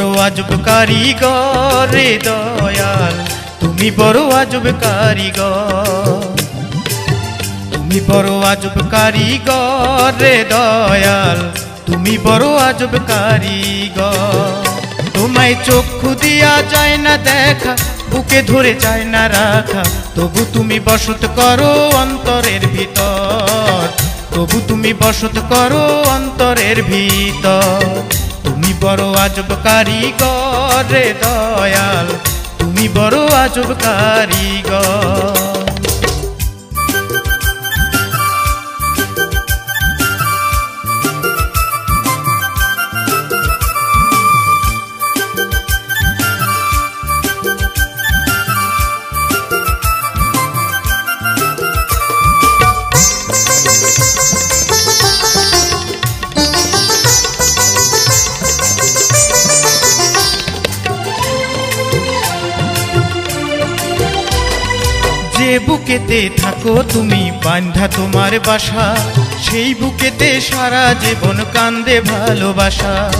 আজব কারিগর রে দয়াল। তুমি বড় আজব কারিগর। তুমি বড় আজব কারিগর রে দয়াল। তুমি বড় আজব কারিগর। তোমায় চক্ষু দিয়া যায় না দেখা, বুকে ধরে যায় না রাখা। তবু তুমি বসত করো অন্তরের ভিতর। তবু তুমি বসত করো অন্তরের ভিতর। বড় আজব কারিগর রে দয়াল। তুমি বড় আজব কারিগর বুকেতে থাকো তুমি, বান্ধা তোমার বাসা। সেই বুকেতে সারা জীবন কান্দে ভালোবাসা।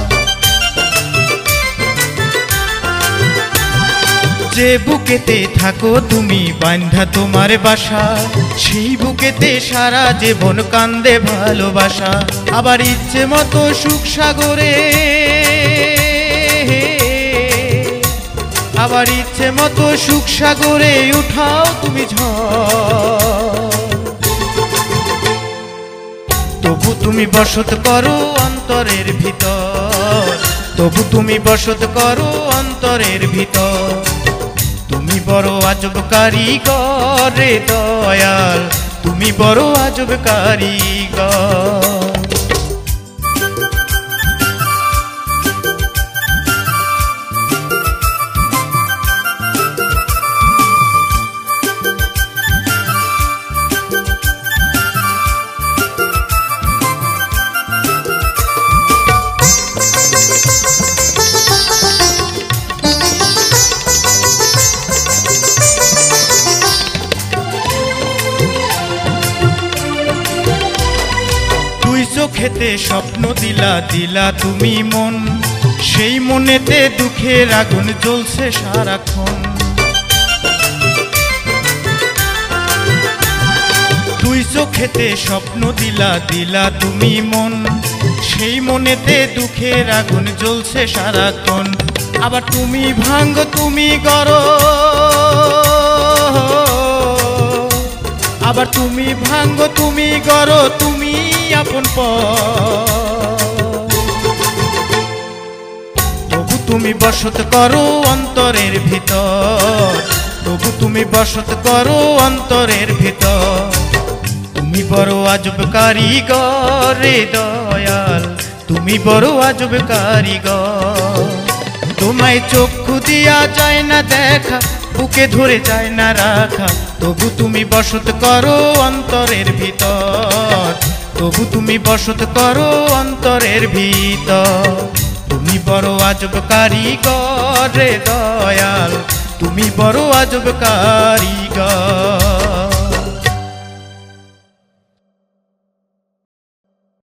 যে বুকেতে থাকো তুমি, বান্ধা তোমার বাসা। সেই বুকেতে সারা জীবন কান্দে ভালোবাসা। আবার ইচ্ছে মতো সুখ সাগরে আবার ইচ্ছে মতো সুখ সাগরে উঠাও তুমি তবু তুমি বসত করো অন্তরের ভিতর। তবু তুমি বসত করো অন্তরের ভিতর। তুমি বড় আজব কারিগর রে দয়াল। তুমি বড় আজব কারিগর। চোখেতে স্বপ্ন দিলা দিলা তুমি মন। সেই মনেতে দুঃখের আগুন জ্বলছে সারাক্ষণ। তুই চোখেতে স্বপ্ন দিলা দিলা তুমি মন। সেই মনেতে দুঃখের আগুন জ্বলছে সারাক্ষণ। আবার তুমি ভাঙ্গ, তুমি গরো আবার তুমি ভাঙ্গ, তুমি গরো তুমি আপন পর তবু তুমি বসত করো অন্তরের ভিতর। তবু তুমি বসত করো অন্তরের ভিতর। তুমি বড় আজব কারিগর রে দয়াল। তুমি বড় আজব কারিগর। তোমায় চক্ষু দিয়া যায় না দেখা। বুকে ধরে যায় না রাখা। তবু তুমি বসত করো অন্তরের ভিতর। তবু তুমি বসত করো অন্তরের ভিতর। তুমি বড় আজব কারিগর রে দয়াল। তুমি বড় আজব কারিগর